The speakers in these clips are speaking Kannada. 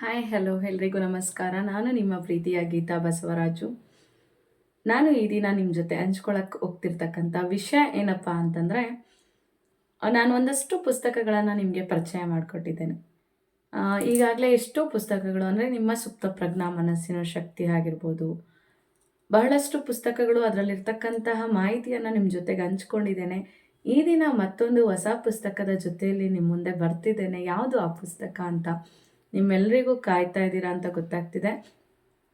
ಹಾಯ್, ಹಲೋ, ಎಲ್ರಿಗೂ ನಮಸ್ಕಾರ. ನಾನು ನಿಮ್ಮ ಪ್ರೀತಿಯ ಗೀತಾ ಬಸವರಾಜು. ನಾನು ಈ ದಿನ ನಿಮ್ಮ ಜೊತೆ ಹಂಚ್ಕೊಳಕ್ಕೆ ಹೋಗ್ತಿರ್ತಕ್ಕಂಥ ವಿಷಯ ಏನಪ್ಪ ಅಂತಂದರೆ, ನಾನು ಒಂದಷ್ಟು ಪುಸ್ತಕಗಳನ್ನು ನಿಮಗೆ ಪರಿಚಯ ಮಾಡಿಕೊಟ್ಟಿದ್ದೇನೆ. ಈಗಾಗಲೇ ಎಷ್ಟೋ ಪುಸ್ತಕಗಳು ಅಂದರೆ ನಿಮ್ಮ ಸುಪ್ತ ಪ್ರಜ್ಞಾ ಮನಸ್ಸಿನ ಶಕ್ತಿ ಆಗಿರ್ಬೋದು. ಬಹಳಷ್ಟು ಪುಸ್ತಕಗಳು ಅದರಲ್ಲಿರ್ತಕ್ಕಂತಹ ಮಾಹಿತಿಯನ್ನು ನಿಮ್ಮ ಜೊತೆಗೆ ಹಂಚ್ಕೊಂಡಿದ್ದೇನೆ. ಈ ದಿನ ಮತ್ತೊಂದು ಹೊಸ ಪುಸ್ತಕದ ಜೊತೆಯಲ್ಲಿ ನಿಮ್ಮ ಮುಂದೆ ಬರ್ತಿದ್ದೇನೆ. ಯಾವುದು ಆ ಪುಸ್ತಕ ಅಂತ ನಿಮ್ಮೆಲ್ಲರಿಗೂ ಕಾಯ್ತಾ ಇದ್ದೀರಾ ಅಂತ ಗೊತ್ತಾಗ್ತಿದೆ.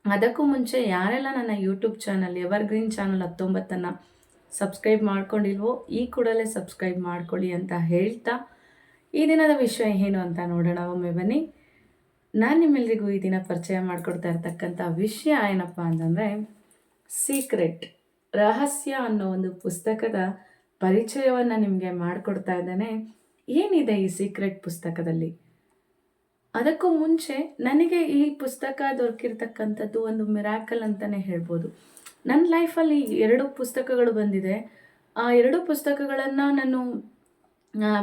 ಅದಕ್ಕೂ ಮುಂಚೆ ಯಾರೆಲ್ಲ ನನ್ನ ಯೂಟ್ಯೂಬ್ ಚಾನಲ್ ಎವರ್ಗ್ರೀನ್ ಚಾನಲ್ ಹತ್ತೊಂಬತ್ತನ್ನು ಸಬ್ಸ್ಕ್ರೈಬ್ ಮಾಡ್ಕೊಂಡಿಲ್ವೋ, ಈ ಕೂಡಲೇ ಸಬ್ಸ್ಕ್ರೈಬ್ ಮಾಡ್ಕೊಳ್ಳಿ ಅಂತ ಹೇಳ್ತಾ ಈ ದಿನದ ವಿಷಯ ಏನು ಅಂತ ನೋಡೋಣ. ಒಮ್ಮೆ ಬನ್ನಿ. ನಾನು ನಿಮ್ಮೆಲ್ಲರಿಗೂ ಈ ದಿನ ಪರಿಚಯ ಮಾಡಿಕೊಡ್ತಾ ಇರ್ತಕ್ಕಂಥ ವಿಷಯ ಏನಪ್ಪ ಅಂತಂದರೆ ಸೀಕ್ರೆಟ್ ರಹಸ್ಯ ಅನ್ನೋ ಒಂದು ಪುಸ್ತಕದ ಪರಿಚಯವನ್ನು ನಿಮಗೆ ಮಾಡಿಕೊಡ್ತಾ ಇದ್ದೇನೆ. ಏನಿದೆ ಈ ಸೀಕ್ರೆಟ್ ಪುಸ್ತಕದಲ್ಲಿ? ಅದಕ್ಕೂ ಮುಂಚೆ ನನಗೆ ಈ ಪುಸ್ತಕ ದೊರಕಿರ್ತಕ್ಕಂಥದ್ದು ಒಂದು ಮಿರಾಕಲ್ ಅಂತಲೇ ಹೇಳ್ಬೋದು. ನನ್ನ ಲೈಫಲ್ಲಿ ಎರಡು ಪುಸ್ತಕಗಳು ಬಂದಿದೆ. ಆ ಎರಡು ಪುಸ್ತಕಗಳನ್ನು ನಾನು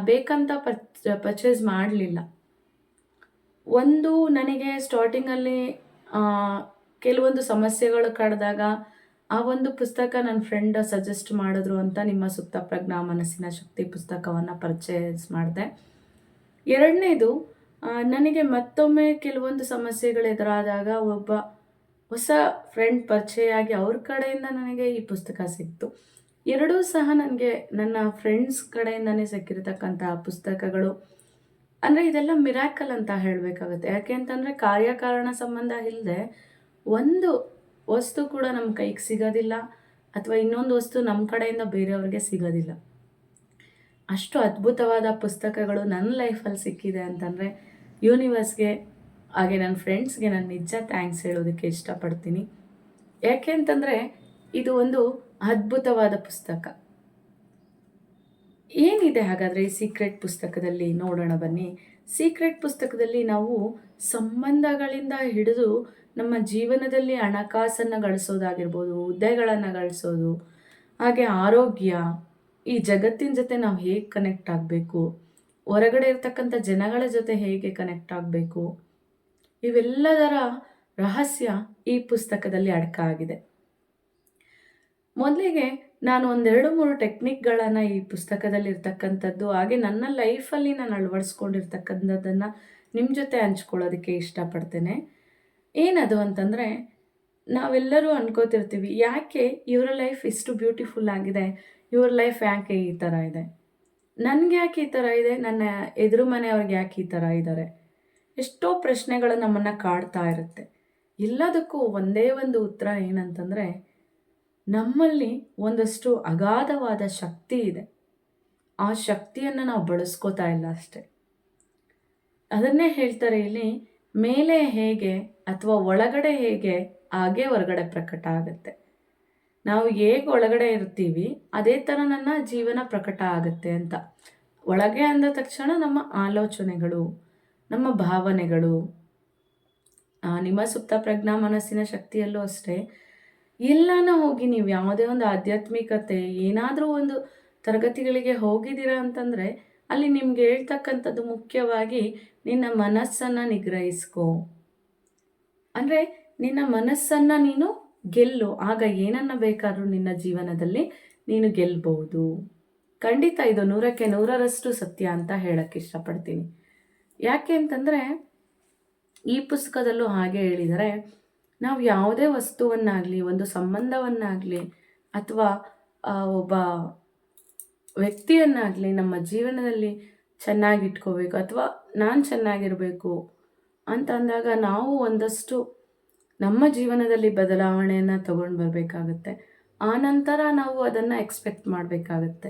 ಬೇಕಂತ ಪರ್ಚ್ ಪರ್ಚೇಸ್ ಮಾಡಲಿಲ್ಲ. ಒಂದು ನನಗೆ ಸ್ಟಾರ್ಟಿಂಗಲ್ಲಿ ಕೆಲವೊಂದು ಸಮಸ್ಯೆಗಳು ಕಳೆದಾಗ ಆ ಒಂದು ಪುಸ್ತಕ ನನ್ನ ಫ್ರೆಂಡ್ ಸಜೆಸ್ಟ್ ಮಾಡಿದ್ರು ಅಂತ ನಿಮ್ಮ ಸುಪ್ತ ಪ್ರಜ್ಞಾ ಮನಸ್ಸಿನ ಶಕ್ತಿ ಪುಸ್ತಕವನ್ನು ಪರ್ಚೇಸ್ ಮಾಡಿದೆ. ಎರಡನೇದು ನನಗೆ ಮತ್ತೊಮ್ಮೆ ಕೆಲವೊಂದು ಸಮಸ್ಯೆಗಳು ಎದುರಾದಾಗ ಒಬ್ಬ ಹೊಸ ಫ್ರೆಂಡ್ ಪರಿಚಯ ಆಗಿ ಅವ್ರ ಕಡೆಯಿಂದ ನನಗೆ ಈ ಪುಸ್ತಕ ಸಿಕ್ತು. ಎರಡೂ ಸಹ ನನಗೆ ನನ್ನ ಫ್ರೆಂಡ್ಸ್ ಕಡೆಯಿಂದನೇ ಸಿಕ್ಕಿರತಕ್ಕಂತಹ ಪುಸ್ತಕಗಳು. ಅಂದರೆ ಇದೆಲ್ಲ ಮಿರಾಕಲ್ ಅಂತ ಹೇಳಬೇಕಾಗುತ್ತೆ. ಯಾಕೆ ಅಂತಂದರೆ ಕಾರ್ಯಕಾರಣ ಸಂಬಂಧ ಇಲ್ಲದೆ ಒಂದು ವಸ್ತು ಕೂಡ ನಮ್ಮ ಕೈಗೆ ಸಿಗೋದಿಲ್ಲ ಅಥವಾ ಇನ್ನೊಂದು ವಸ್ತು ನಮ್ಮ ಕಡೆಯಿಂದ ಬೇರೆಯವ್ರಿಗೆ ಸಿಗೋದಿಲ್ಲ. ಅಷ್ಟು ಅದ್ಭುತವಾದ ಪುಸ್ತಕಗಳು ನನ್ನ ಲೈಫಲ್ಲಿ ಸಿಕ್ಕಿದೆ ಅಂತಂದರೆ ಯೂನಿವರ್ಸ್ಗೆ, ಹಾಗೆ ನನ್ನ ಫ್ರೆಂಡ್ಸ್ಗೆ ನಾನು ನಿಜ ಥ್ಯಾಂಕ್ಸ್ ಹೇಳೋದಕ್ಕೆ ಇಷ್ಟಪಡ್ತೀನಿ. ಯಾಕೆ ಅಂತಂದರೆ, ಇದು ಒಂದು ಅದ್ಭುತವಾದ ಪುಸ್ತಕ. ಏನಿದೆ ಹಾಗಾದರೆ ಸೀಕ್ರೆಟ್ ಪುಸ್ತಕದಲ್ಲಿ ನೋಡೋಣ ಬನ್ನಿ. ಸೀಕ್ರೆಟ್ ಪುಸ್ತಕದಲ್ಲಿ ನಾವು ಸಂಬಂಧಗಳಿಂದ ಹಿಡಿದು ನಮ್ಮ ಜೀವನದಲ್ಲಿ ಹಣಕಾಸನ್ನು ಗಳಿಸೋದಾಗಿರ್ಬೋದು, ಹುದ್ದೆಗಳನ್ನು ಗಳಿಸೋದು, ಹಾಗೆ ಆರೋಗ್ಯ, ಈ ಜಗತ್ತಿನ ಜೊತೆ ನಾವು ಹೇಗೆ ಕನೆಕ್ಟ್ ಆಗಬೇಕು? ಹೊರಗಡೆ ಇರ್ತಕ್ಕಂಥ ಜನಗಳ ಜೊತೆ ಹೇಗೆ ಕನೆಕ್ಟ್ ಆಗಬೇಕು? ಇವೆಲ್ಲದರ ರಹಸ್ಯ ಈ ಪುಸ್ತಕದಲ್ಲಿ ಅಡಕ ಆಗಿದೆ. ಮೊದಲಿಗೆ ನಾನು ಒಂದೆರಡು ಮೂರು ಟೆಕ್ನಿಕ್ಗಳನ್ನು ಈ ಪುಸ್ತಕದಲ್ಲಿ ಇರ್ತಕ್ಕಂಥದ್ದು, ಹಾಗೆ ನನ್ನ ಲೈಫಲ್ಲಿ ನಾನು ಅಳವಡಿಸ್ಕೊಂಡಿರ್ತಕ್ಕಂಥದ್ದನ್ನು ನಿಮ್ಮ ಜೊತೆ ಹಂಚ್ಕೊಳ್ಳೋದಕ್ಕೆ ಇಷ್ಟಪಡ್ತೇನೆ. ಏನದು ಅಂತಂದರೆ, ನಾವೆಲ್ಲರೂ ಅನ್ಕೋತಿರ್ತೀವಿ, ಯಾಕೆ ಇವರ ಲೈಫ್ ಇಷ್ಟು ಬ್ಯೂಟಿಫುಲ್ ಆಗಿದೆ, ಇವ್ರ ಲೈಫ್ ಯಾಕೆ ಈ ಥರ ಇದೆ? ನನಗೆ ಯಾಕೆ ಈ ಥರ ಇದೆ? ನನ್ನ ಎದುರು ಮನೆಯವ್ರಿಗೆ ಯಾಕೆ ಈ ಥರ ಇದ್ದಾರೆ ಎಷ್ಟೋ ಪ್ರಶ್ನೆಗಳು ನಮ್ಮನ್ನು ಕಾಡ್ತಾ ಇರುತ್ತೆ. ಎಲ್ಲದಕ್ಕೂ ಒಂದೇ ಒಂದು ಉತ್ತರ ಏನಂತಂದರೆ, ನಮ್ಮಲ್ಲಿ ಒಂದಷ್ಟು ಅಗಾಧವಾದ ಶಕ್ತಿ ಇದೆ. ಆ ಶಕ್ತಿಯನ್ನು ನಾವು ಬಳಸ್ಕೋತಾ ಇಲ್ಲ ಅಷ್ಟೆ. ಅದನ್ನೇ ಹೇಳ್ತಾರೆ ಇಲ್ಲಿ, ಮೇಲೆ ಹೇಗೆ ಅಥವಾ ಒಳಗಡೆ ಹೇಗೆ ಹಾಗೆ ಹೊರಗಡೆ ಪ್ರಕಟ ಆಗುತ್ತೆ. ನಾವು ಹೇಗೆ ಒಳಗಡೆ ಇರ್ತೀವಿ, ಅದೇ ಥರ ನನ್ನ ಜೀವನ ಪ್ರಕಟ ಆಗುತ್ತೆ ಅಂತ. ಒಳಗೆ ಅಂದ ತಕ್ಷಣ ನಮ್ಮ ಆಲೋಚನೆಗಳು, ನಮ್ಮ ಭಾವನೆಗಳು ನಿಮ್ಮ ಸುಪ್ತ ಪ್ರಜ್ಞಾ ಮನಸ್ಸಿನ ಶಕ್ತಿಯಲ್ಲೂ ಅಷ್ಟೇ. ಎಲ್ಲಾನ ಹೋಗಿ ನೀವು ಯಾವುದೇ ಒಂದು ಆಧ್ಯಾತ್ಮಿಕತೆ, ಏನಾದರೂ ಒಂದು ತರಗತಿಗಳಿಗೆ ಹೋಗಿದ್ದೀರಾ ಅಂತಂದರೆ, ಅಲ್ಲಿ ನಿಮ್ಗೆ ಹೇಳ್ತಕ್ಕಂಥದ್ದು ಮುಖ್ಯವಾಗಿ ನಿನ್ನ ಮನಸ್ಸನ್ನು ನಿಗ್ರಹಿಸ್ಕೋ. ಅಂದರೆ ನಿನ್ನ ಮನಸ್ಸನ್ನು ನೀನು ಗೆಲ್ಲು. ಆಗ ಏನನ್ನ ಬೇಕಾದರೂ ನಿನ್ನ ಜೀವನದಲ್ಲಿ ನೀನು ಗೆಲ್ಬಹುದು. ಖಂಡಿತ ಇದು ನೂರಕ್ಕೆ ನೂರರಷ್ಟು ಸತ್ಯ ಅಂತ ಹೇಳಕ್ಕೆ ಇಷ್ಟಪಡ್ತೀನಿ. ಯಾಕೆ ಅಂತಂದರೆ, ಈ ಪುಸ್ತಕದಲ್ಲೂ ಹಾಗೆ ಹೇಳಿದರೆ, ನಾವು ಯಾವುದೇ ವಸ್ತುವನ್ನಾಗಲಿ, ಒಂದು ಸಂಬಂಧವನ್ನಾಗಲಿ, ಅಥವಾ ಒಬ್ಬ ವ್ಯಕ್ತಿಯನ್ನಾಗಲಿ ನಮ್ಮ ಜೀವನದಲ್ಲಿ ಚೆನ್ನಾಗಿಟ್ಕೋಬೇಕು, ಅಥವಾ ನಾನು ಚೆನ್ನಾಗಿರಬೇಕು ಅಂತ ಅಂದಾಗ ನಾವು ಒಂದಷ್ಟು ನಮ್ಮ ಜೀವನದಲ್ಲಿ ಬದಲಾವಣೆಯನ್ನು ತಗೊಂಡು ಬರಬೇಕಾಗುತ್ತೆ. ಆನಂತರ ನಂತರ ನಾವು ಅದನ್ನು ಎಕ್ಸ್ಪೆಕ್ಟ್ ಮಾಡಬೇಕಾಗತ್ತೆ.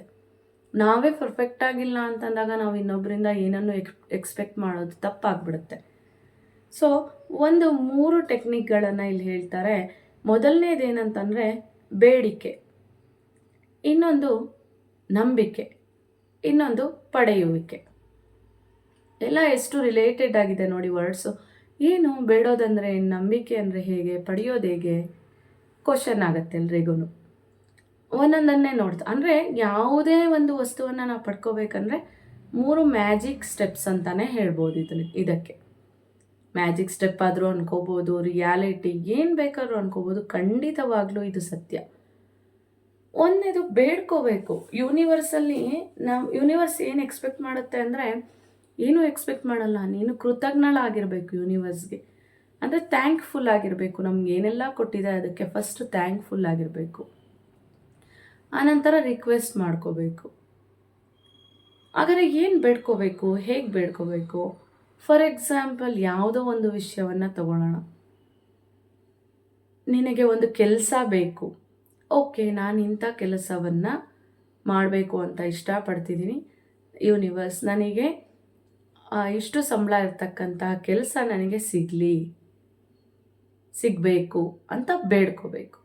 ನಾವೇ ಪರ್ಫೆಕ್ಟ್ ಆಗಿಲ್ಲ ಅಂತಂದಾಗ ನಾವು ಇನ್ನೊಬ್ಬರಿಂದ ಏನನ್ನು ಎಕ್ ಎಕ್ಸ್ಪೆಕ್ಟ್ ಮಾಡೋದು ತಪ್ಪಾಗ್ಬಿಡುತ್ತೆ. ಸೊ ಒಂದು ಮೂರು ಟೆಕ್ನಿಕ್ಗಳನ್ನು ಇಲ್ಲಿ ಹೇಳ್ತಾರೆ. ಮೊದಲನೇದೇನಂತಂದರೆ ಬೇಡಿಕೆ, ಇನ್ನೊಂದು ನಂಬಿಕೆ, ಇನ್ನೊಂದು ಪಡೆಯುವಿಕೆ. ಎಲ್ಲ ಎಷ್ಟು ರಿಲೇಟೆಡ್ ಆಗಿದೆ ನೋಡಿ ವರ್ಡ್ಸು ಏನು ಬೇಡೋದಂದರೆ ನಂಬಿಕೆ ಅಂದರೆ ಹೇಗೆ? ಪಡೆಯೋದು ಹೇಗೆ? ಕ್ವಶನ್ ಆಗುತ್ತೆ ಎಲ್ರಿಗೂ ಒಂದೊಂದನ್ನೇ ನೋಡ್ತಾ ಅಂದರೆ ಯಾವುದೇ ಒಂದು ವಸ್ತುವನ್ನು ನಾವು ಪಡ್ಕೋಬೇಕಂದ್ರೆ ಮೂರು ಮ್ಯಾಜಿಕ್ ಸ್ಟೆಪ್ಸ್ ಅಂತಲೇ ಹೇಳ್ಬೋದು ಇದನ್ನ ಇದಕ್ಕೆ. ಮ್ಯಾಜಿಕ್ ಸ್ಟೆಪ್ ಆದರೂ ಅನ್ಕೋಬೋದು, ರಿಯಾಲಿಟಿ ಏನು ಬೇಕಾದ್ರೂ ಅನ್ಕೋಬೋದು, ಖಂಡಿತವಾಗ್ಲೂ ಇದು ಸತ್ಯ. ಒಂದೇದು ಬೇಡ್ಕೋಬೇಕು. ಯೂನಿವರ್ಸಲ್ಲಿ ನಾವು ಯೂನಿವರ್ಸ್ ಏನು ಎಕ್ಸ್ಪೆಕ್ಟ್ ಮಾಡುತ್ತೆ ಅಂದರೆ ಏನೂ ಎಕ್ಸ್ಪೆಕ್ಟ್ ಮಾಡಲ್ಲ, ನೀನು ಕೃತಜ್ಞಳಾಗಿರಬೇಕು ಯೂನಿವರ್ಸ್ಗೆ ಅಂದರೆ ಥ್ಯಾಂಕ್ಫುಲ್ ಆಗಿರಬೇಕು, ನಮ್ಗೆ ಏನೆಲ್ಲ ಕೊಟ್ಟಿದೆ ಅದಕ್ಕೆ ಫಸ್ಟ್ ಥ್ಯಾಂಕ್ಫುಲ್ ಆಗಿರಬೇಕು. ಆನಂತರ ರಿಕ್ವೆಸ್ಟ್ ಮಾಡ್ಕೋಬೇಕು. ಆದರೆ ಏನು ಬೇಡ್ಕೋಬೇಕು, ಹೇಗೆ ಬೇಡ್ಕೋಬೇಕು? ಫಾರ್ ಎಕ್ಸಾಂಪಲ್ ಯಾವುದೋ ಒಂದು ವಿಷಯವನ್ನು ತಗೊಳ್ಳೋಣ. ನಿನಗೆ ಒಂದು ಕೆಲಸ ಬೇಕು. ಓಕೆ, ನಾನು ಇಂಥ ಕೆಲಸವನ್ನು ಮಾಡಬೇಕು ಅಂತ ಇಷ್ಟಪಡ್ತಿದ್ದೀನಿ. ಯೂನಿವರ್ಸ್ ನನಗೆ ಇಷ್ಟು ಸಂಬಳ ಇರ್ತಕ್ಕಂತಹ ಕೆಲಸ ನನಗೆ ಸಿಗಲಿ, ಸಿಗಬೇಕು ಅಂತ ಬೇಡ್ಕೋಬೇಕು.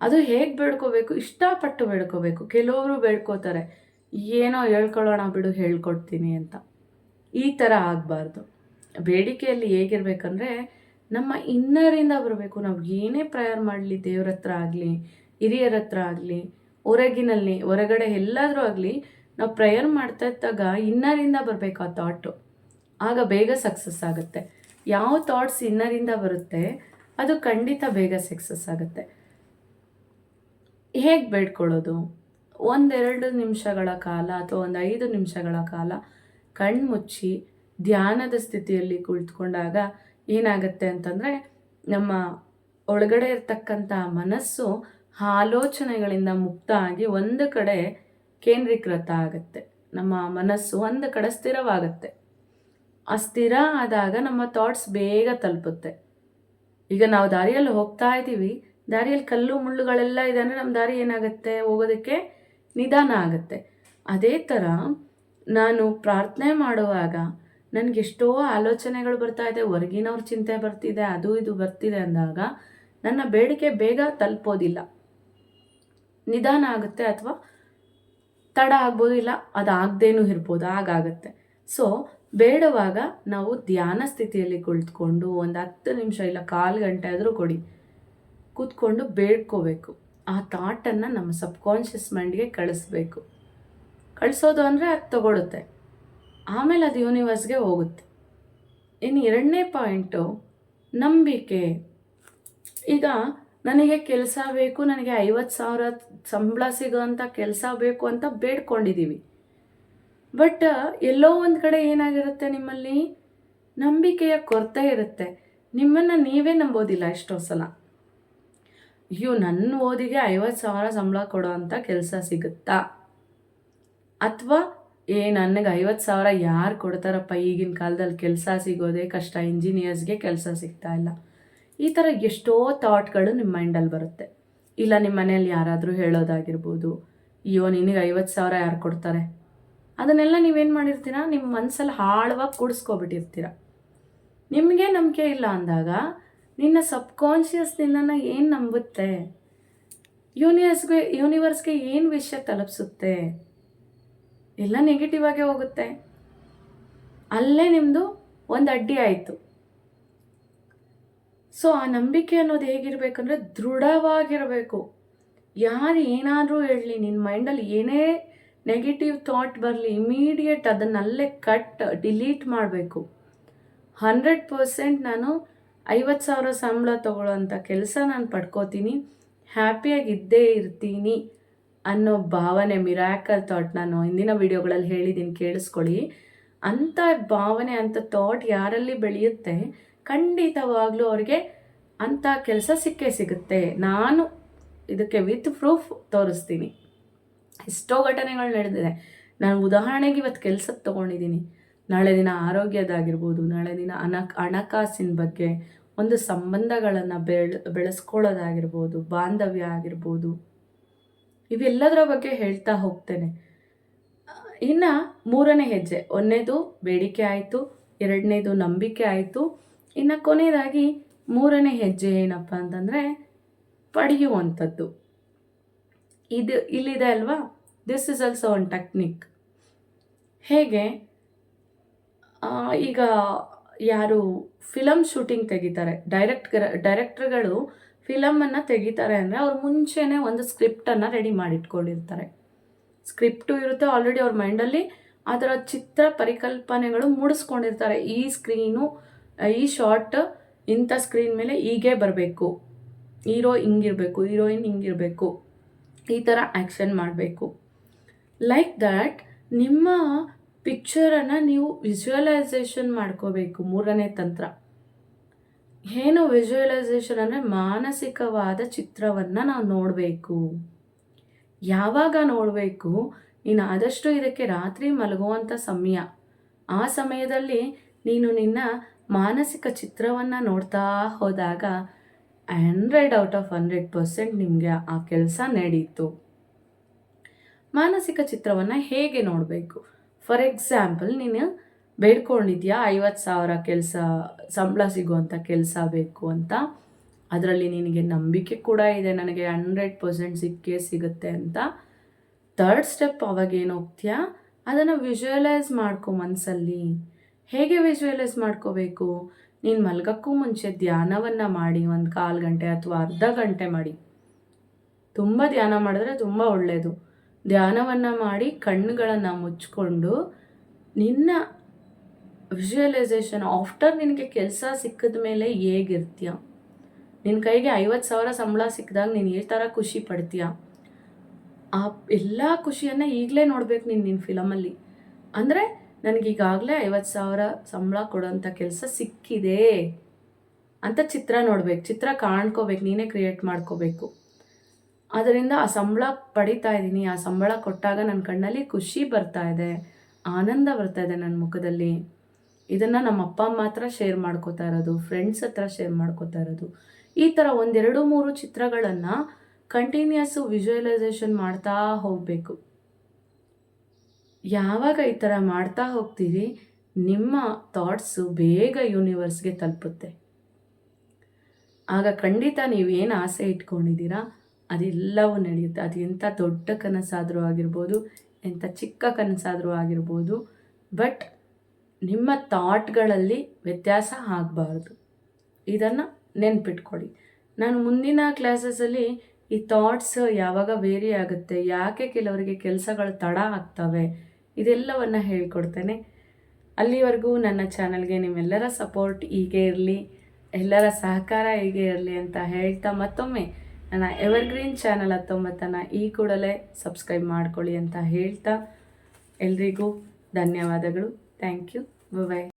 ಅದು ಹೇಗೆ ಬೇಡ್ಕೋಬೇಕು? ಇಷ್ಟಪಟ್ಟು ಬೇಡ್ಕೋಬೇಕು. ಕೆಲವರು ಬೇಡ್ಕೋತಾರೆ, ಏನೋ ಹೇಳ್ಕೊಳ್ಳೋಣ ಬಿಡು, ಹೇಳ್ಕೊಡ್ತೀನಿ ಅಂತ. ಈ ಥರ ಆಗಬಾರ್ದು. ಬೇಡಿಕೆಯಲ್ಲಿ ಹೇಗಿರ್ಬೇಕಂದ್ರೆ, ನಮ್ಮ ಇನ್ನರಿಂದ ಬರಬೇಕು. ನಾವು ಏನೇ ಪ್ರೇಯರ್ ಮಾಡಲಿ ದೇವ್ರ ಹತ್ರ ಆಗಲಿ ಹಿರಿಯರ ಹತ್ರ ಆಗಲಿ, ಹೊರಗಿನಲ್ಲಿ, ಹೊರಗಡೆ ಎಲ್ಲಾದರೂ ಆಗಲಿ ನಾವು ಪ್ರೇಯರ್ ಮಾಡ್ತಾ ಇದ್ದಾಗ ಇನ್ನರಿಂದ ಬರಬೇಕು ಆ ಥಾಟು ಆಗ ಬೇಗ ಸಕ್ಸಸ್ ಆಗುತ್ತೆ. ಯಾವ ಥಾಟ್ಸ್ ಇನ್ನರಿಂದ ಬರುತ್ತೆ, ಅದು ಖಂಡಿತ ಬೇಗ ಸಕ್ಸಸ್ ಆಗುತ್ತೆ. ಹೇಗೆ ಬೇಡ್ಕೊಳ್ಳೋದು? ಒಂದೆರಡು ನಿಮಿಷಗಳ ಕಾಲ ಅಥವಾ ಒಂದು ಐದು ನಿಮಿಷಗಳ ಕಾಲ ಕಣ್ಣು ಮುಚ್ಚಿ ಧ್ಯಾನದ ಸ್ಥಿತಿಯಲ್ಲಿ ಕುಳಿತುಕೊಂಡಾಗ ಏನಾಗುತ್ತೆ ಅಂತಂದರೆ ನಮ್ಮ ಒಳಗಡೆ ಇರ್ತಕ್ಕಂಥ ಮನಸ್ಸು ಆಲೋಚನೆಗಳಿಂದ ಮುಕ್ತ ಆಗಿ ಒಂದು ಕಡೆ ಕೇಂದ್ರೀಕೃತ ಆಗುತ್ತೆ. ನಮ್ಮ ಮನಸ್ಸು ಒಂದು ಕಡೆ ಸ್ಥಿರವಾಗುತ್ತೆ. ಆ ಆದಾಗ ನಮ್ಮ ಥಾಟ್ಸ್ ಬೇಗ ತಲುಪುತ್ತೆ. ಈಗ ನಾವು ದಾರಿಯಲ್ಲಿ ಹೋಗ್ತಾ ಇದ್ದೀವಿ. ದಾರಿಯಲ್ಲಿ ಕಲ್ಲು ಮುಳ್ಳುಗಳೆಲ್ಲ ಇದೆ ಅಂದರೆ ನಮ್ಮ ದಾರಿ ಏನಾಗುತ್ತೆ? ಹೋಗೋದಕ್ಕೆ ನಿಧಾನ ಆಗುತ್ತೆ. ಅದೇ ಥರ ನಾನು ಪ್ರಾರ್ಥನೆ ಮಾಡುವಾಗ ನನಗೆ ಎಷ್ಟೋ ಆಲೋಚನೆಗಳು ಬರ್ತಾ ಇದೆ. ಹೊರಗಿನವ್ರ ಚಿಂತೆ ಬರ್ತಿದೆ, ಅದು ಇದು ಬರ್ತಿದೆ ಅಂದಾಗ ನನ್ನ ಬೇಡಿಕೆ ಬೇಗ ತಲುಪೋದಿಲ್ಲ. ನಿಧಾನ ಆಗುತ್ತೆ ಅಥವಾ ತಡ ಆಗ್ಬೋದು ಇಲ್ಲ, ಅದು ಆಗದೇನೂ ಇರ್ಬೋದು, ಹಾಗಾಗತ್ತೆ. ಸೊ ಬೇಡವಾಗ ನಾವು ಧ್ಯಾನ ಸ್ಥಿತಿಯಲ್ಲಿ ಕುಳಿತುಕೊಂಡು ಒಂದು ಹತ್ತು ನಿಮಿಷ ಇಲ್ಲ ಕಾಲು ಗಂಟೆ ಆದರೂ ಕೊಡಿ. ಕೂತ್ಕೊಂಡು ಬೇಡ್ಕೋಬೇಕು. ಆ ಥಾಟನ್ನು ನಮ್ಮ ಸಬ್ಕಾನ್ಷಿಯಸ್ ಮೈಂಡ್ಗೆ ಕಳಿಸ್ಬೇಕು. ಕಳಿಸೋದು ಅಂದರೆ ಅದು ತಗೊಳುತ್ತೆ. ಆಮೇಲೆ ಅದು ಯೂನಿವರ್ಸ್ಗೆ ಹೋಗುತ್ತೆ. ಇನ್ನು ಎರಡನೇ ಪಾಯಿಂಟು ನಂಬಿಕೆ. ಈಗ ನನಗೆ ಕೆಲಸ ಬೇಕು, ನನಗೆ ಐವತ್ತು ಸಾವಿರ ಸಂಬಳ ಸಿಗೋವಂಥ ಕೆಲಸ ಬೇಕು ಅಂತ ಬೇಡ್ಕೊಂಡಿದ್ದೀವಿ ಬಟ್ ಎಲ್ಲೋ ಒಂದು ಕಡೆ ಏನಾಗಿರುತ್ತೆ ನಿಮ್ಮಲ್ಲಿ? ನಂಬಿಕೆಯ ಕೊರತೆ ಇರುತ್ತೆ. ನಿಮ್ಮನ್ನು ನೀವೇ ನಂಬೋದಿಲ್ಲ ಎಷ್ಟೋ ಸಲ ಅಯ್ಯೋ ನನ್ನ ಓದಿಗೆ ಐವತ್ತು ಸಾವಿರ ಸಂಬಳ ಕೊಡೋ ಅಂಥ ಕೆಲಸ ಸಿಗುತ್ತಾ? ಅಥವಾ, ಏ, ನನಗೆ ಐವತ್ತು ಸಾವಿರ ಯಾರು ಕೊಡ್ತಾರಪ್ಪ ಈಗಿನ ಕಾಲದಲ್ಲಿ ಕೆಲಸ ಸಿಗೋದೇ ಕಷ್ಟ ಇಂಜಿನಿಯರ್ಸ್ಗೆ ಕೆಲಸ ಸಿಗ್ತಾ ಇಲ್ಲ. ಈ ಥರ ಎಷ್ಟೋ ಥಾಟ್ಗಳು ನಿಮ್ಮ ಮೈಂಡಲ್ಲಿ ಬರುತ್ತೆ. ಇಲ್ಲ ನಿಮ್ಮ ಮನೇಲಿ ಯಾರಾದರೂ ಹೇಳೋದಾಗಿರ್ಬೋದು, ಅಯ್ಯೋ, ನಿನಗೆ ಐವತ್ತು ಸಾವಿರ ಯಾರು ಕೊಡ್ತಾರೆ? ಅದನ್ನೆಲ್ಲ ನೀವೇನು ಮಾಡಿರ್ತೀರ? ನಿಮ್ಮ ಮನಸ್ಸಲ್ಲಿ ಆಳವಾಗಿ ಕೂಡಿಸ್ಕೊಬಿಟ್ಟಿರ್ತೀರ. ನಿಮಗೆ ನಂಬಿಕೆ ಇಲ್ಲ ಅಂದಾಗ ನಿನ್ನ ನಿನ್ನನ್ನು ಏನು ನಂಬುತ್ತೆ? ಯೂನಿವರ್ಸ್ಗೆ ಯೂನಿವರ್ಸ್ಗೆ ಏನು ವಿಷಯ ತಲುಪಿಸುತ್ತೆ? ಎಲ್ಲ ನೆಗೆಟಿವ್ ಆಗೇ ಹೋಗುತ್ತೆ. ಅಲ್ಲೇ ನಿಮ್ಮದು ಒಂದು ಅಡ್ಡಿ ಆಯಿತು. ಸೊ ಆ ನಂಬಿಕೆ ಅನ್ನೋದು ಹೇಗಿರಬೇಕಂದ್ರೆ ದೃಢವಾಗಿರಬೇಕು. ಯಾರು ಏನಾದರೂ ಹೇಳಲಿ ನಿನ್ನ ಮೈಂಡಲ್ಲಿ ಏನೇ ನೆಗೆಟಿವ್ ಥಾಟ್ ಬರಲಿ ಇಮಿಡಿಯೇಟ್ ಅದನ್ನಲ್ಲೇ ಕಟ್ ಡಿಲೀಟ್ ಮಾಡಬೇಕು. ಹಂಡ್ರೆಡ್ ಪರ್ಸೆಂಟ್ ನಾನು ಐವತ್ತು ಸಾವಿರ ಸಂಬಳ ತಗೊಳ್ಳೋಂಥ ಕೆಲಸ ನಾನು ಪಡ್ಕೋತೀನಿ, ಹ್ಯಾಪಿಯಾಗಿದ್ದೇ ಇರ್ತೀನಿ ಅನ್ನೋ ಭಾವನೆ ಮಿರಾಕಲ್ ಥಾಟ್ ನಾನು ಹಿಂದಿನ ವಿಡಿಯೋಗಳಲ್ಲಿ ಹೇಳಿದ್ದೀನಿ ಕೇಳಿಸ್ಕೊಳ್ಳಿ. ಅಂಥ ಭಾವನೆ, ಅಂಥ ಥಾಟ್ ಯಾರಲ್ಲಿ ಬೆಳೆಯುತ್ತೆ? ಖಂಡಿತವಾಗ್ಲೂ ಅವ್ರಿಗೆ ಅಂಥ ಕೆಲಸ ಸಿಕ್ಕೇ ಸಿಗುತ್ತೆ. ನಾನು ಇದಕ್ಕೆ ವಿತ್ ಪ್ರೂಫ್ ತೋರಿಸ್ತೀನಿ. ಎಷ್ಟೋ ಘಟನೆಗಳು ನಡೆದಿದೆ. ನಾನು ಉದಾಹರಣೆಗೆ ಇವತ್ತು ಕೆಲಸಕ್ಕೆ ತೊಗೊಂಡಿದ್ದೀನಿ. ನಾಳೆ ದಿನ ಆರೋಗ್ಯದಾಗಿರ್ಬೋದು, ನಾಳೆ ದಿನ ಹಣ ಹಣಕಾಸಿನ ಬಗ್ಗೆ ಒಂದು ಸಂಬಂಧಗಳನ್ನು ಬೆಳ, ಬೆಳೆಸ್ಕೊಳ್ಳೋದಾಗಿರ್ಬೋದು, ಬಾಂಧವ್ಯ ಆಗಿರ್ಬೋದು. ಇವೆಲ್ಲದರ ಬಗ್ಗೆ ಹೇಳ್ತಾ ಹೋಗ್ತೇನೆ. ಇನ್ನು ಮೂರನೇ ಹೆಜ್ಜೆ. ಒಂದನೇದು ಬೇಡಿಕೆ ಆಯಿತು, ಎರಡನೇದು ನಂಬಿಕೆ ಆಯಿತು ಇನ್ನು ಕೊನೆಯದಾಗಿ ಮೂರನೇ ಹೆಜ್ಜೆ ಏನಪ್ಪ ಅಂತಂದರೆ ಪಡೆಯುವಂಥದ್ದು. ಇದು ಇಲ್ಲಿದೆ ಅಲ್ವಾ? This is also one technique ಹೇಗೆ? ಈಗ ಯಾರು ಫಿಲಮ್ ಶೂಟಿಂಗ್ ತೆಗಿತಾರೆ. ಡೈರೆಕ್ಟ್ ಡೈರೆಕ್ಟ್ರ್ಗಳು ಫಿಲಮನ್ನು ತೆಗಿತಾರೆ ಅಂದರೆ ಅವ್ರು ಮುಂಚೆನೇ ಒಂದು ಸ್ಕ್ರಿಪ್ಟನ್ನು ರೆಡಿ ಮಾಡಿಟ್ಕೊಂಡಿರ್ತಾರೆ. ಸ್ಕ್ರಿಪ್ಟು ಇರುತ್ತೆ ಆಲ್ರೆಡಿ ಅವ್ರ ಮೈಂಡಲ್ಲಿ ಅದರ ಚಿತ್ರ ಪರಿಕಲ್ಪನೆಗಳು ಮೂಡಿಸ್ಕೊಂಡಿರ್ತಾರೆ. ಈ ಸ್ಕ್ರೀನು ಈ ಶಾರ್ಟ್ ಇಂಥ ಸ್ಕ್ರೀನ್ ಮೇಲೆ ಹೀಗೆ ಬರಬೇಕು. ಹೀರೋ ಹಿಂಗಿರಬೇಕು, ಹೀರೋಯಿನ್ ಹಿಂಗಿರಬೇಕು. ಈ ಥರ ಆ್ಯಕ್ಷನ್ ಮಾಡಬೇಕು. ಲೈಕ್ ದ್ಯಾಟ್ ನಿಮ್ಮ ಪಿಕ್ಚರನ್ನು ನೀವು ವಿಜುವಲೈಸೇಷನ್ ಮಾಡ್ಕೋಬೇಕು ಮೂರನೇ ತಂತ್ರ. ಏನು ವಿಜುವಲೈಸೇಷನ್ ಅಂದರೆ ಮಾನಸಿಕವಾದ ಚಿತ್ರವನ್ನು ನಾವು ನೋಡಬೇಕು. ಯಾವಾಗ ನೋಡಬೇಕು? ನೀನು ಆದಷ್ಟು ಇದಕ್ಕೆ ರಾತ್ರಿ ಮಲಗುವಂಥ ಸಮಯ. ಆ ಸಮಯದಲ್ಲಿ ನೀನು ನಿನ್ನ ಮಾನಸಿಕ ಚಿತ್ರವನ್ನು ನೋಡ್ತಾ ಹೋದಾಗ hundred out of hundred percent ನಿಮಗೆ ಆ ಕೆಲಸ ನಡೀತು. ಮಾನಸಿಕ ಚಿತ್ರವನ್ನು ಹೇಗೆ ನೋಡಬೇಕು? ಫಾರ್ ಎಕ್ಸಾಂಪಲ್, ನೀನು ಬೇಡ್ಕೊಂಡಿದ್ಯಾ ಐವತ್ತು ಸಾವಿರ ಕೆಲಸ, ಸಂಬಳ ಸಿಗುವಂಥ ಕೆಲಸ ಬೇಕು ಅಂತ? ಅದರಲ್ಲಿ ನಿನಗೆ ನಂಬಿಕೆ ಕೂಡ ಇದೆ, ನನಗೆ ಹಂಡ್ರೆಡ್ ಪರ್ಸೆಂಟ್ ಸಿಕ್ಕೇ ಸಿಗುತ್ತೆ ಅಂತ. ಥರ್ಡ್ ಸ್ಟೆಪ್ ಅವಾಗೇನು ಹೋಗ್ತೀಯಾ? ಅದನ್ನು ವಿಜುವಲೈಸ್ ಮಾಡ್ಕೊ ಮನಸ್ಸಲ್ಲಿ ಹೇಗೆ ವಿಜುವಲೈಸ್ ಮಾಡ್ಕೋಬೇಕು? ನೀನು ಮಲಗಕ್ಕೂ ಮುಂಚೆ ಧ್ಯಾನವನ್ನು ಮಾಡಿ, ಒಂದು ಕಾಲು ಗಂಟೆ ಅಥವಾ ಅರ್ಧ ಗಂಟೆ ಮಾಡಿ. ತುಂಬ ಧ್ಯಾನ ಮಾಡಿದ್ರೆ ತುಂಬ ಒಳ್ಳೆಯದು ಧ್ಯಾನವನ್ನು ಮಾಡಿ ಕಣ್ಣುಗಳನ್ನು ಮುಚ್ಕೊಂಡು ನಿನ್ನ ವಿಜುವಲೈಸೇಷನ್ ಆಫ್ಟರ್ ನಿನಗೆ ಕೆಲಸ ಸಿಕ್ಕಿದ ಮೇಲೆ ಹೇಗಿರ್ತೀಯ? ನಿನ್ನ ಕೈಗೆ ಐವತ್ತು ಸಾವಿರ ಸಂಬಳ ಸಿಕ್ಕಿದಾಗ ನೀನು ಈ ಥರ ಖುಷಿ ಪಡ್ತೀಯ? ಆ ಎಲ್ಲ ಖುಷಿಯನ್ನು ಈಗಲೇ ನೋಡ್ಬೇಕು ನೀನು ನಿನ್ನ ಫಿಲಮಲ್ಲಿ ಅಂದರೆ ನನಗೀಗಾಗಲೇ ಐವತ್ತು ಸಾವಿರ ಸಂಬಳ ಕೊಡೋಂಥ ಕೆಲಸ ಸಿಕ್ಕಿದೆ ಅಂತ ಚಿತ್ರ ನೋಡ್ಬೇಕು. ಚಿತ್ರ ಕಾಣ್ಕೋಬೇಕು, ನೀನೇ ಕ್ರಿಯೇಟ್ ಮಾಡ್ಕೋಬೇಕು. ಅದರಿಂದ ಆ ಸಂಬಳ ಪಡಿತಾ ಇದ್ದೀನಿ. ಆ ಸಂಬಳ ಕೊಟ್ಟಾಗ ನನ್ನ ಕಣ್ಣಲ್ಲಿ ಖುಷಿ ಬರ್ತಾ ಇದೆ, ಆನಂದ ಬರ್ತಾ ಇದೆ ನನ್ನ ಮುಖದಲ್ಲಿ. ಇದನ್ನು ನಮ್ಮ ಅಪ್ಪ ಅಮ್ಮ ಹತ್ರ ಶೇರ್ ಮಾಡ್ಕೋತಾ ಇರೋದು ಫ್ರೆಂಡ್ಸ್ ಹತ್ರ ಶೇರ್ ಮಾಡ್ಕೋತಾ ಇರೋದು. ಈ ಥರ ಒಂದೆರಡು ಮೂರು ಚಿತ್ರಗಳನ್ನು ಕಂಟಿನ್ಯೂಸು ವಿಜುವಲೈಸೇಷನ್ ಮಾಡ್ತಾ ಹೋಗಬೇಕು. ಯಾವಾಗ ಈ ಥರ ಮಾಡ್ತಾ ಹೋಗ್ತೀರಿ? ನಿಮ್ಮ ಥಾಟ್ಸು ಬೇಗ ಯೂನಿವರ್ಸ್ಗೆ ತಲುಪುತ್ತೆ. ಆಗ ಖಂಡಿತ ನೀವೇನು ಆಸೆ ಇಟ್ಕೊಂಡಿದ್ದೀರಾ? ಅದೆಲ್ಲವೂ ನಡೆಯುತ್ತೆ. ಅದು ಎಂಥ ದೊಡ್ಡ ಕನಸಾದರೂ ಆಗಿರ್ಬೋದು, ಎಂಥ ಚಿಕ್ಕ ಕನಸಾದರೂ ಆಗಿರ್ಬೋದು ಬಟ್ ನಿಮ್ಮ ಥಾಟ್ಗಳಲ್ಲಿ ವ್ಯತ್ಯಾಸ ಆಗಬಾರ್ದು. ಇದನ್ನು ನೆನ್ಪಿಟ್ಕೊಳ್ಳಿ. ನಾನು ಮುಂದಿನ ಕ್ಲಾಸಸಲ್ಲಿ ಈ ಥಾಟ್ಸ್ ಯಾವಾಗ ವೇರಿ ಆಗುತ್ತೆ, ಯಾಕೆ ಕೆಲವರಿಗೆ ಕೆಲಸಗಳು ತಡ ಆಗ್ತವೆ ಇದೆಲ್ಲವನ್ನು ಹೇಳಿಕೊಡ್ತೇನೆ. ಅಲ್ಲಿವರೆಗೂ ನನ್ನ ಚಾನಲ್ಗೆ ನಿಮ್ಮೆಲ್ಲರ ಸಪೋರ್ಟ್ ಹೀಗೆ ಇರಲಿ, ಎಲ್ಲರ ಸಹಕಾರ ಹೀಗೆ ಇರಲಿ ಅಂತ ಹೇಳ್ತಾ ಮತ್ತೊಮ್ಮೆ ನನ್ನ ಎವರ್ಗ್ರೀನ್ ಚಾನಲ್ ಹತ್ತೊಂಬತ್ತನ್ನು ಈ ಕೂಡಲೇ ಸಬ್ಸ್ಕ್ರೈಬ್ ಮಾಡ್ಕೊಳ್ಳಿ ಅಂತ ಹೇಳ್ತಾ ಎಲ್ರಿಗೂ ಧನ್ಯವಾದಗಳು. Thank you. ಬಾಯ್